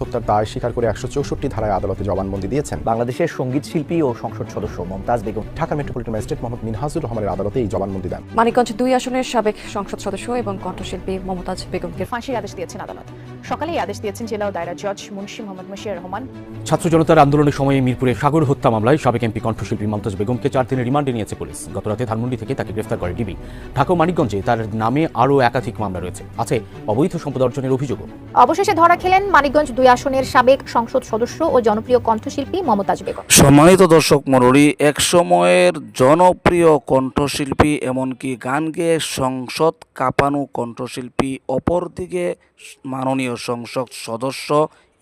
হত্যার দায় স্বীকার করে একশো চৌষট্টি ধারায় আদালতে জবানবন্দি দিয়েছেন। বাংলাদেশের সংগীত শিল্পী ও সংসদ সদস্য মমতাজ বেগম ঢাকা মেট্রোপলিটন ম্যাজিস্ট্রেট মোহাম্মদ মিনহাজুর রহমানের আদালতে এই জবানবন্দি দেন। মানিকগঞ্জ দুই আসনের সাবেক সংসদ সদস্য এবং কণ্ঠশিল্পী মমতাজ বেগমকে ফাঁসির আদেশ দিয়েছেন আদালত। সকালেই আদেশ দিয়েছেন জেলা ও দায়রা জজ মুন্সি মোহাম্মদ মশিয়ার রহমান। ছাত্র জনতার আন্দোলনের সময়ে মিরপুরে সাগর হত্যা মামলায় সাবেক এমপি কণ্ঠশিল্পী মমতাজ বেগমকে চার দিনের রিমান্ডে নিয়েছে পুলিশ। গতরাতে ধানমন্ডি থেকে তাকে গ্রেফতার করে ডিবি। ঢাকা মানিকগঞ্জে তার নামে আরও একাধিক মামলা রয়েছে। আছে অবৈধ সম্পদ অর্জনের অভিযোগও। অবশেষে ধরা খেলেন মানিকগঞ্জ দুই আসনের সাবেক সংসদ সদস্য ও জনপ্রিয় কণ্ঠশিল্পী মমতাজ বেগম। সম্মানিত দর্শক মণ্ডলী, এক সময়ের জনপ্রিয় কণ্ঠশিল্পী এমনকি গান গেয়ে সংসদ কাঁপানো কণ্ঠশিল্পী, অপরদিকে মাননীয় সংসদ সদস্য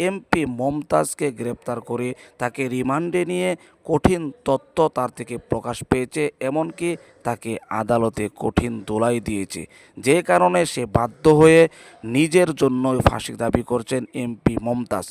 এমপি মমতাজকে গ্রেপ্তার করে তাকে রিমান্ডে নিয়ে কঠিন তত্ত্ব তার থেকে প্রকাশ পেয়েছে, এমনকি তাকে আদালতে কঠিন দোলাই দিয়েছে। যে কারণে সে বাধ্য হয়ে নিজের জন্যই ফাঁসি দাবি করছেন এমপি মমতাজ।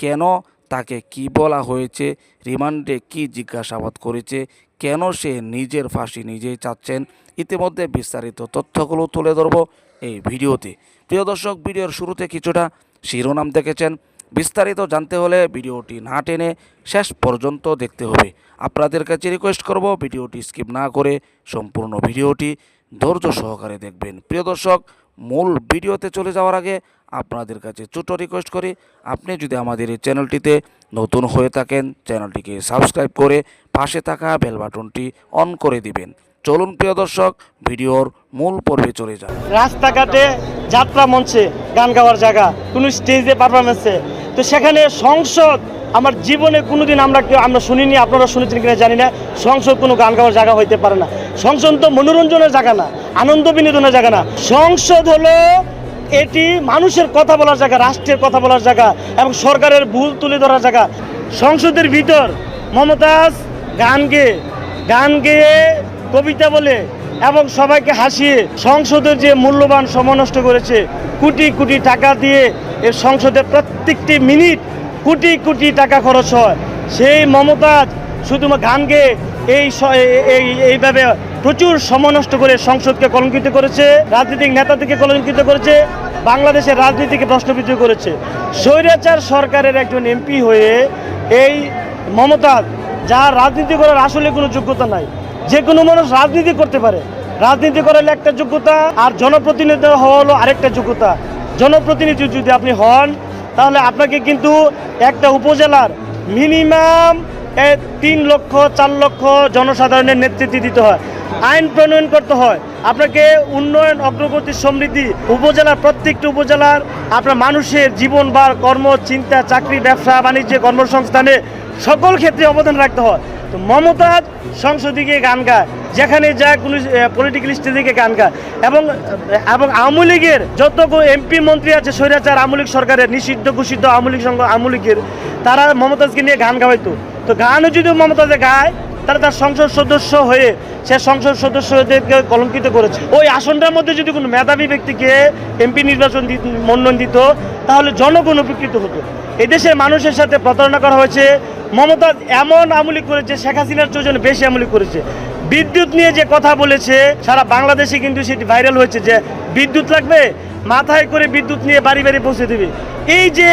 কেন তাকে কি বলা হয়েছে, রিমান্ডে কি জিজ্ঞাসাবাদ করেছে, কেন সে নিজের ফাঁসি নিজেই চাচ্ছেন, ইতিমধ্যে বিস্তারিত তথ্যগুলো তুলে ধরব এই ভিডিওতে। প্রিয় দর্শক, ভিডিওর শুরুতে কিছুটা শিরোনাম দেখেছেন। বিস্তারিত জানতে হলে ভিডিওটি না টেনে শেষ পর্যন্ত দেখতে হবে। আপনাদের কাছে রিকোয়েস্ট করব ভিডিওটি স্কিপ না করে সম্পূর্ণ ভিডিওটি ধৈর্য সহকারে দেখবেন। প্রিয় দর্শক, মূল ভিডিওতে চলে যাওয়ার আগে আপনাদের কাছে ছোটো রিকোয়েস্ট করি। আপনি যদি আমাদের এই চ্যানেলটিতে নতুন হয়ে থাকেন, চ্যানেলটিকে সাবস্ক্রাইব করে পাশে থাকা বেল বাটনটি অন করে দিবেন। চলুন প্রিয় দর্শক, ভিডিওর মূল পর্বে চলে যান রাস্তাঘাটে যাত্রা মঞ্চে গান গাওয়ার জায়গা, কোনো স্টেজে পারফরমেন্সে তো সেখানে সংসদ, আমার জীবনে কোনোদিন আমরা কেউ, আমরা শুনিনি, আপনারা শুনেছেন কিনা জানি না, সংসদ কোনো গান গাওয়ার জায়গা হইতে পারে না। সংসদ তো মনোরঞ্জনের জায়গা না, আনন্দ বিনোদনের জায়গা না। সংসদ হলো এটি মানুষের কথা বলার জায়গা, রাষ্ট্রের কথা বলার জায়গা এবং সরকারের ভুল তুলে ধরার জায়গা। সংসদের ভিতর মমতাজ গান গেয়ে গান গেয়ে কবিতা বলে এবং সবাইকে হাসিয়ে সংসদের যে মূল্যবান সময় নষ্ট করেছে, কোটি কোটি টাকা দিয়ে এর সংসদে প্রত্যেকটি মিনিট কোটি কোটি টাকা খরচ হয়। সেই মমতাজ শুধুমাত্র গান গেয়ে এই, এইভাবে প্রচুর সময় নষ্ট করে সংসদকে কলঙ্কিত করেছে, রাজনৈতিক নেতাদেরকে কলঙ্কিত করেছে, বাংলাদেশের রাজনীতিকে প্রশ্নবিদ্ধ করেছে। স্বৈরাচার সরকারের একজন এমপি হয়ে এই মমতাজ যার রাজনীতি করার আসলে কোনো যোগ্যতা নাই। যে কোনো মানুষ রাজনীতি করতে পারে। রাজনীতি করার একটা যোগ্যতা আর জনপ্রতিনিধি হওয়া হলো আরেকটা যোগ্যতা। জনপ্রতিনিধি যদি আপনি হন, তাহলে আপনাকে কিন্তু একটা উপজেলার মিনিমাম তিন লক্ষ, চার লক্ষ জনসাধারণের নেতৃত্ব দিতে হয়। আইন প্রণয়ন করতে হয়। আপনাকে উন্নয়ন, অগ্রগতি, সমৃদ্ধি উপজেলার প্রত্যেকটি উপজেলার আপনার মানুষের জীবন বা কর্ম, চিন্তা, চাকরি, ব্যবসা, বাণিজ্য, কর্মসংস্থানে সকল ক্ষেত্রে অবদান রাখতে হয়। তো মমতাজ সংসদে গিয়ে গান গায়, যেখানে যা কোনো পলিটিক্যাল স্টেজে গান গায়। এবং এবং আওয়ামী লীগের যত এমপি মন্ত্রী আছে, স্বৈরাচার, আওয়ামী লীগ সরকারের নিষিদ্ধ, ঘোষিত আওয়ামী লীগ সংঘ আওয়ামী লীগের, তারা মমতাজকে নিয়ে গান গাওয়াইতো। তো গানও যদি মমতাজে গায় তারা তার সংসদ সদস্য হয়ে সে সংসদ সদস্যদেরকে কলঙ্কিত করেছে। ওই আসনটার মধ্যে যদি কোনো মেধাবী ব্যক্তিকে এমপি নির্বাচন মনোনয়ন দিত, তাহলে জনগণ উপকৃত হতো। এদেশের মানুষের সাথে প্রতারণা করা হয়েছে। মমতা এমন আমলি করেছে, শেখ হাসিনার জন্য বেশি আমলি করেছে। বিদ্যুৎ নিয়ে যে কথা বলেছে, সারা বাংলাদেশে কিন্তু সেটি ভাইরাল হয়েছে যে বিদ্যুৎ লাগবে, মাথায় করে বিদ্যুৎ নিয়ে বাড়ি বাড়ি পৌঁছে দেবে। এই যে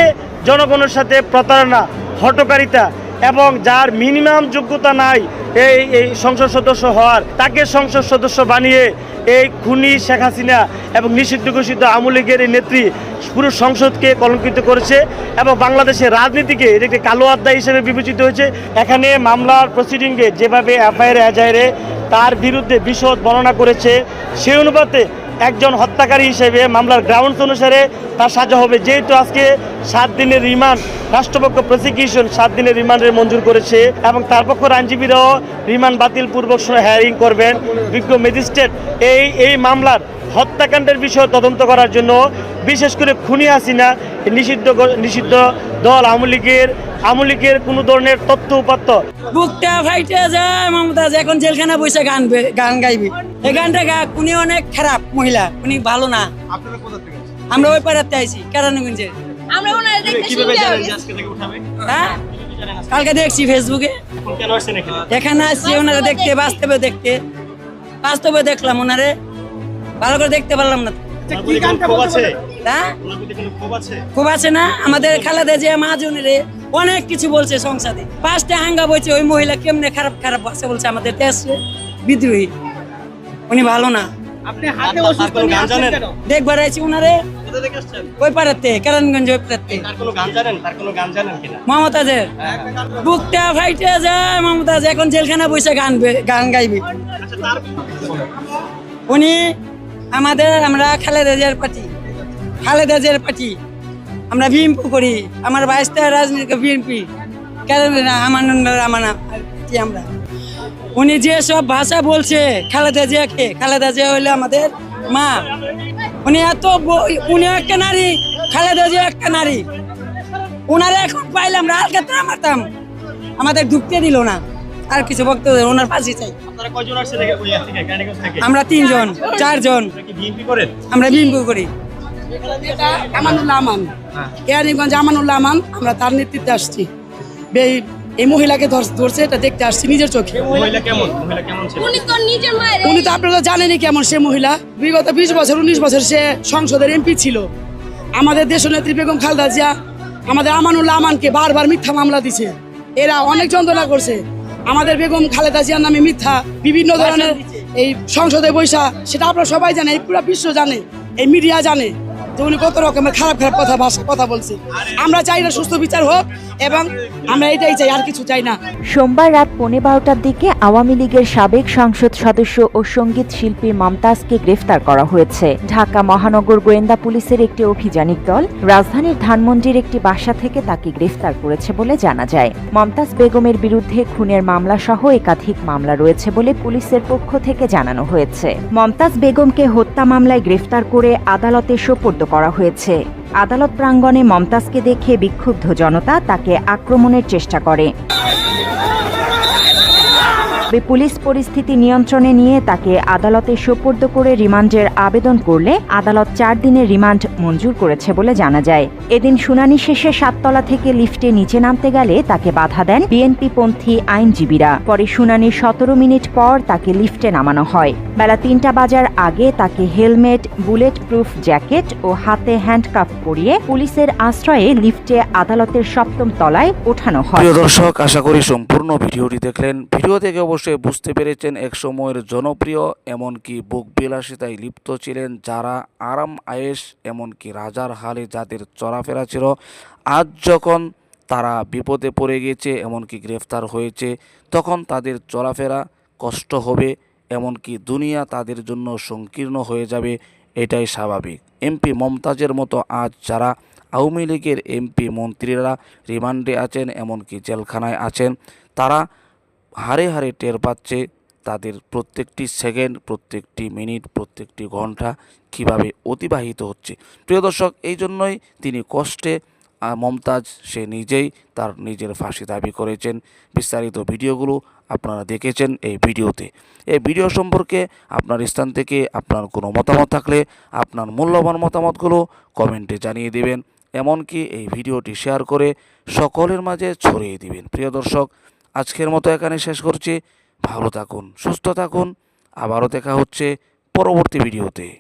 জনগণের সাথে প্রতারণা, হটকারিতা এবং যার মিনিমাম যোগ্যতা নাই এই এই সংসদ সদস্য হওয়ার, তাকে সংসদ সদস্য বানিয়ে এই খুনি শেখ হাসিনা এবং নিষিদ্ধ ঘোষিত আওয়ামী লীগের এই নেত্রী পুরো সংসদকে কলঙ্কিত করেছে এবং বাংলাদেশের রাজনীতিকে এটা একটি কালো অধ্যায় হিসেবে বিবেচিত হয়েছে। এখানে মামলার প্রসিডিংয়ে যেভাবে এফআইআর এজাহারে তার বিরুদ্ধে বিশদ বর্ণনা করেছে, সেই অনুপাতে একজন হত্যাকারী হিসেবে মামলার গ্রাউন্ডস অনুসারে তার সাজা হবে। যেহেতু আজকে সাত দিনের রিমান্ড, রাষ্ট্রপক্ষ প্রসিকিউশন সাত দিনের রিমান্ডের মঞ্জুর করেছে এবং তার পক্ষ আইনজীবীরাও রিমান্ড বাতিল পূর্বক হেয়ারিং করবেন। বিজ্ঞ ম্যাজিস্ট্রেট এই এই মামলার হত্যাকাণ্ডের বিষয়ে তদন্ত করার জন্য বিশেষ করে খুনি হাসিনা নিষিদ্ধ নিষিদ্ধ দল আওয়ামী লীগের আওয়ামী লীগের কোনো ধরনের তথ্য উপাত্ত। বুকটা ফাইটে যায় মমতাজ এখন জেলখানা বসে গান গান গাইবি। এই গানটা গা উনি অনেক খারাপ মহিলা উনি ভালো না। আমরা ওই পাড়াতে আইছি কেরানীগঞ্জে। আমরা ওনারা দেখতে শুনতে হবে। হ্যাঁ? কালকে দেখছি ফেসবুকে। এখানে আসছি ওনারা দেখতে বাস্তবে দেখতে। বাস্তবে দেখলাম ওনারে। ভালো করে দেখতে পারলাম না। হ্যাঁ খুব আছে? না? আমাদের খালেদা যে মাহাজনের অনেক কিছু বলছে সংসদে পাঁচটা হাঙ্গা বলছে ওই মহিলা কেমনে খারাপ খারাপ ভাষা বলছে আমাদের দেশ বিদ্রোহী। উনি ভালো না। দেখবার আছি উনারে। ওই পাড়াতে কারণগঞ্জ ওই পাড়াতে। তার কোনো গান জানেন? তার কোনো গান জানেন কিনা? মমতাজের। বুকটা ফাইটে যায় মমতাজ এখন জেলখানা বসে গান গান গাইবে। আচ্ছা উনি আমাদের আমরা খালেদা জিয়ার পার্টি। খালেদা জিয়ার পার্টি। আমরা বিএনপি করি। আমার বাইশটা রাজনীতি বিএনপি। কারণ আমার আমানা কি আমরা। উনি যে সব ভাষা বলছে খালেদা জিয়াকে, খালেদা জিয়া হইলে আমাদের মা। উনি এত উনি একটা নারী, খালেদা জিয়া একটা নারী। ওনারা এখন পাইলে আমরা আর ক্ষেত্রে মারতাম। আমাদের ঢুকতে দিল না। আর কিছু বক্তব্য ওনার ফাঁসি চাই। আপনারা কয়জন আসছেন এখানে? ওই থেকে গাড়িগঞ্জ থেকে? আমরা তিনজন চারজন। আপনারা কি বিএনপি করেন? আমরা বিম্বু করি। আমানুল্লাহ আমান। কেরানীগঞ্জ আমানুল্লাহ আমান আমরা তার নেতৃত্বে আসছি। বে- এই মহিলাকে ধরছে এটা দেখতে আসছি নিজের চোখে। মহিলা কেমন? মহিলা কেমন ছিল? উনি তো আপনারা জানেনই কেমন সে মহিলা। বিগত বিশ বছর উনিশ বছর সে সংসদের এমপি ছিল। আমাদের দেশনেত্রী বেগম খালদা জিয়া আমাদের আমানুল্লাহ আমানকে বারবার মিথ্যা মামলা দিছে। এরা অনেক যন্ত্রণা করছে। আমাদের বেগম খালেদা জিয়ার নামে মিথ্যা বিভিন্ন ধরনের এই সংসদে বৈশা সেটা আপনারা সবাই জানে এই পুরো বিশ্ব জানে এই মিডিয়া জানে। যে উনি কত রকমের খারাপ খারাপ কথা ভাষা কথা বলছে। আমরা চাই না সুস্থ বিচার হোক এবং আমরা এটাই চাই, আর কিছু চাই না। সোমবার রাত পৌনে বারোটার দিকে আওয়ামী লীগের সাবেক সংসদ সদস্য ও সংগীত শিল্পী মমতাজকে গ্রেফতার করা হয়েছে। ঢাকা মহানগর গোয়েন্দা পুলিশের একটি অভিযানিক দল রাজধানীর ধানমন্ডির একটি বাসা থেকে তাকে গ্রেফতার করেছে বলে জানা যায়। মমতাজ বেগমের বিরুদ্ধে খুনের মামলা সহ একাধিক মামলা রয়েছে বলে পুলিশের পক্ষ থেকে জানানো হয়েছে। মমতাজ বেগমকে হত্যা মামলায় গ্রেফতার করে আদালতে সোপর্দ করা হয়েছে। আদালত প্রাঙ্গণে মমতাজকে দেখে বিক্ষুব্ধ জনতা তাকে আক্রমণের চেষ্টা করে। তবে পুলিশ পরিস্থিতি নিয়ন্ত্রণে নিয়ে তাকে আদালতে সোপর্দ করে রিমান্ডের আবেদন করলে আদালত চার দিনের রিমান্ড মঞ্জুর করেছে বলে জানা যায়। এদিন শুনানি শেষে সাততলা থেকে লিফটে নিচে নামতে গেলে তাকে বাধা দেন বিএনপি পন্থী আইনজীবীরা। পরে শুনানির সতেরো মিনিট পর তাকে লিফটে নামানো হয়। বেলা তিনটা বাজার আগে তাকে হেলমেট বুলেট প্রুফ জ্যাকেট ও হাতে হ্যান্ডকাফ পরিয়ে পুলিশের আশ্রয়ে লিফটে আদালতের সপ্তম তলায় ওঠানো হয়। দর্শক, আশা করি সম্পূর্ণ ভিডিওটি দেখলেন। ভিডিও থেকে অবশ্যই বুঝতে পেরেছেন এক সময়ের জনপ্রিয়, এমনকি বুক বিলাসিতায় লিপ্ত ছিলেন যারা আরাম আয়েস এমনকি রাজার হালে যাদের চলাফেরা ছিল। আজ যখন তারা বিপদে পড়ে গেছে, এমনকি গ্রেফতার হয়েছে, তখন তাদের চলাফেরা কষ্ট হবে, এমনকি দুনিয়া তাদের জন্য সংকীর্ণ হয়ে যাবে, এটাই স্বাভাবিক। এমপি মমতাজের মতো আজ যারা আওয়ামী লীগের এমপি মন্ত্রীরা রিমান্ডে আছেন, এমনকি জেলখানায় আছেন, তারা হারে হারে টের পাচ্ছে তাদের প্রত্যেকটি সেকেন্ড, প্রত্যেকটি মিনিট, প্রত্যেকটি ঘণ্টা কীভাবে অতিবাহিত হচ্ছে। প্রিয় দর্শক, এই জন্যই তিনি কষ্টে মমতাজ সে নিজেই তার নিজের ফাঁসি দাবি করেছেন। বিস্তারিত ভিডিওগুলো আপনারা দেখেছেন এই ভিডিওতে। এই ভিডিও সম্পর্কে আপনার স্থান থেকে আপনার কোনো মতামত থাকলে আপনার মূল্যবান মতামতগুলো কমেন্টে জানিয়ে দেবেন। এমনকি এই ভিডিওটি শেয়ার করে সকলের মাঝে ছড়িয়ে দিবেন। প্রিয় দর্শক আজকের মতো এখানে শেষ করছি। ভালো থাকুন সুস্থ থাকুন। আবারও দেখা হচ্ছে পরবর্তী ভিডিওতে।